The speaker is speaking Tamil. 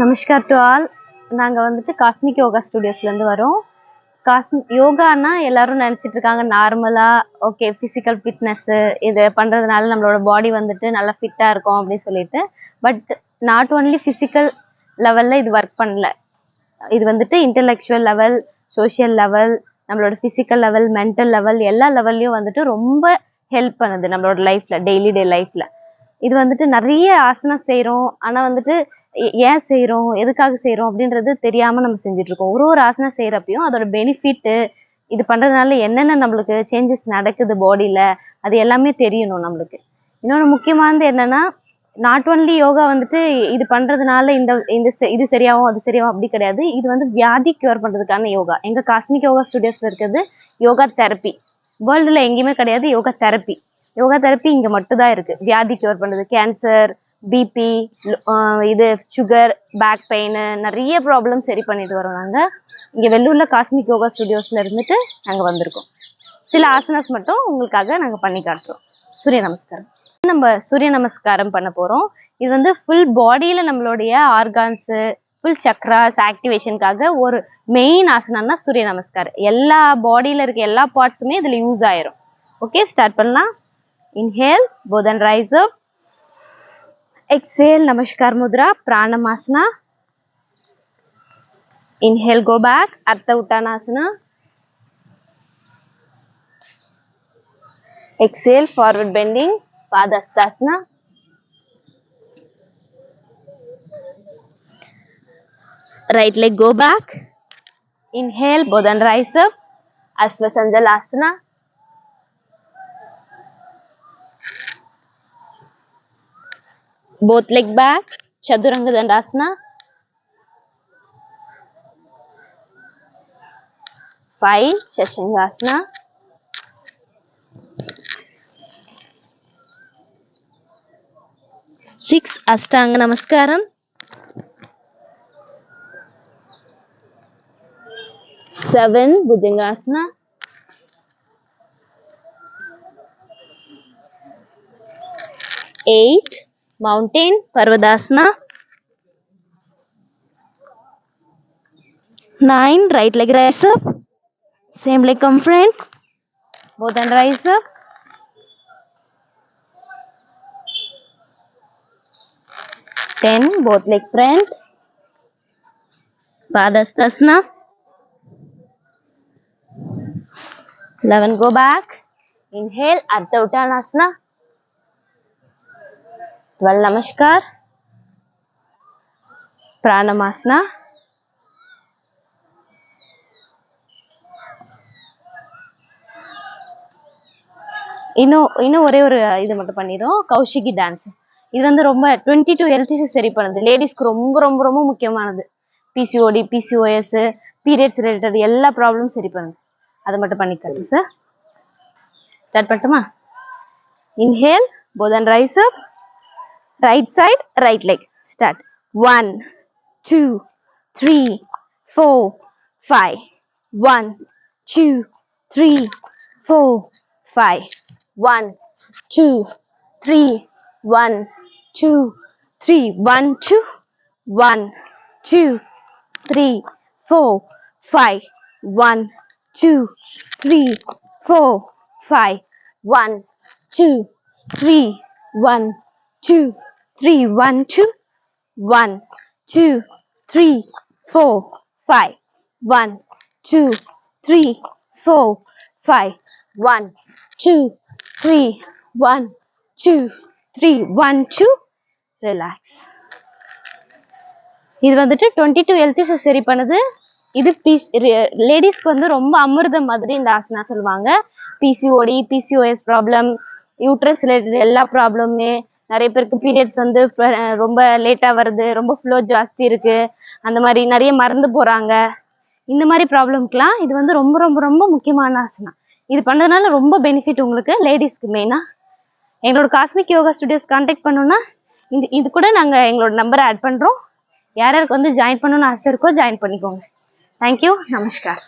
நமஸ்கார் டு ஆல் நாங்கள் வந்துட்டு காஸ்மிக் யோகா ஸ்டுடியோஸ்லேருந்து வரோம். காஸ்மிக் யோகானா எல்லாரும் நினச்சிட்டு இருக்காங்க நார்மலாக ஓகே ஃபிசிக்கல் ஃபிட்னஸ்ஸு இது பண்ணுறதுனால நம்மளோட பாடி வந்துட்டு நல்லா ஃபிட்டாக இருக்கும் அப்படின்னு சொல்லிட்டு. பட் நாட் ஓன்லி ஃபிசிக்கல் லெவலில் இது ஒர்க் பண்ணல. இது வந்துட்டு இன்டலெக்சுவல் லெவல் சோஷியல் லெவல் நம்மளோட ஃபிசிக்கல் லெவல் மென்டல் லெவல் எல்லா லெவல்லையும் வந்துட்டு ரொம்ப ஹெல்ப் பண்ணுது நம்மளோட லைஃப்பில் டெய்லி டே லைஃப்பில் இது வந்துட்டு நிறைய ஆசனம் செய்கிறோம் ஆனால் வந்துட்டு ஏன் செய்கிறோம் எதுக்காக செய்கிறோம் அப்படின்றது தெரியாமல் நம்ம செஞ்சிட்ருக்கோம். ஒரு ஒரு ஆசனம் செய்கிறப்பையும் அதோட பெனிஃபிட்டு இது பண்ணுறதுனால என்னென்ன நம்மளுக்கு சேஞ்சஸ் நடக்குது பாடியில் அது எல்லாமே தெரியணும் நம்மளுக்கு. இன்னொன்று முக்கியமானது என்னென்னா நாட் ஒன்லி யோகா வந்துட்டு இது பண்ணுறதுனால இந்த இந்த செ- இது சரியாகும் அது சரியாகும் அப்படி கிடையாது. இது வந்து வியாதி க்யூர் பண்ணுறதுக்கான யோகா எங்கள் காஸ்மிக் யோகா ஸ்டுடியோஸில் இருக்கிறது யோகா தெரப்பி வேர்ல்டில் எங்கேயுமே கிடையாது யோகா தெரப்பி யோகா தெரப்பி இங்கே மட்டும்தான் இருக்குது வியாதி க்யூர் பண்ணுறது கேன்சர் பிபி இது சுகர் பேக் பெயின் நிறைய ப்ராப்ளம் சரி பண்ணிட்டு வரோம் நாங்கள் இங்கே வெள்ளூரில் காஸ்மிக் யோகா ஸ்டுடியோஸில் இருந்துட்டு நாங்கள் வந்திருக்கோம். சில ஆசனாஸ் மட்டும் உங்களுக்காக நாங்கள் பண்ணி காட்டுறோம். சூரிய நமஸ்காரம். நம்ம சூரிய நமஸ்காரம் பண்ண போகிறோம் இது வந்து ஃபுல் பாடியில் நம்மளுடைய ஆர்கான்ஸு ஃபுல் சக்ராஸ் ஆக்டிவேஷனுக்காக ஒரு மெயின் ஆசனம்னா சூரிய நமஸ்காரம். எல்லா பாடியில் இருக்க எல்லா பார்ட்ஸுமே இதில் யூஸ் ஆயிரும். ஓகே ஸ்டார்ட் பண்ணலாம். இன்ஹேல் போதன் rise up exhale namaskar mudra pranamasana inhale go back ardha uttanasana exhale forward bending padastasana right leg go back inhale bodhan rise up asvasanjalasana both leg back చదురంగదని రాసిన ఫైవ్ శశంగాసన సిక్స్ అష్టాంగ నమస్కారం seven Bhujangasana eight mountain Parvatasana nine right leg rise same leg come front both hand rise ten both leg front Padahastasana eleven go back inhale Ardha Uttanasana 12 namaskar. Pranamasana இன்னும் இன்னும் ஒரே ஒரு இது மட்டும் பண்ணிடும் கௌஷிகி டான்ஸ் இது வந்து ரொம்ப டுவெண்ட்டி டூ ஹெல்த் சரி பண்ணுது. லேடிஸ்க்கு ரொம்ப ரொம்ப ரொம்ப முக்கியமானது. பிசிஓடி பிசிஓஎஸ் பீரியட்ஸ் ரிலேட்டட் எல்லா ப்ராப்ளமும் சரி பண்ணுது. அதை மட்டும் பண்ணி சார் ஸ்டார்ட் பண்ணட்டுமா? இன்ஹேல் போதன் rise up right side right leg. Start. One two three four five. One two three four five. One two three. One two three. One two. One two three four five. One two three four five. One two three. One two three one two one two three four five one two three four five one two three one two three one two. Relax. இது வந்துட்டு டுவெண்ட்டி டூ ஹெல்த் இஷ்யூஸ் சரி பண்ணுது. இது பீஸ் லேடிஸ்க்கு வந்து ரொம்ப அமிர்தம் மாதிரி இந்த ஆசனா சொல்லுவாங்க. PCOD PCOS problem uterus related எல்லா ப்ராப்ளமுமே நிறைய பேருக்கு பீரியட்ஸ் வந்து ரொம்ப லேட்டாக வருது ரொம்ப ஃப்ளோ ஜாஸ்தி இருக்குது அந்த மாதிரி நிறைய மறந்து போகிறாங்க இந்த மாதிரி ப்ராப்ளம்க்குலாம் இது வந்து ரொம்ப ரொம்ப ரொம்ப முக்கியமான ஆசனா இது பண்ணுறதுனால ரொம்ப பெனிஃபிட் உங்களுக்கு லேடிஸ்க்கு மெயினாக எங்களோட காஸ்மிக் யோகா ஸ்டுடியோஸ் கான்டாக்ட் பண்ணோன்னா இந்த இது கூட நாங்கள் எங்களோட நம்பரை ஆட் பண்ணுறோம் யார் யாருக்கு வந்து ஜாயின் பண்ணணும்னு ஆசை இருக்கோ ஜாயின் பண்ணிக்கோங்க. தேங்க்யூ நமஸ்கார்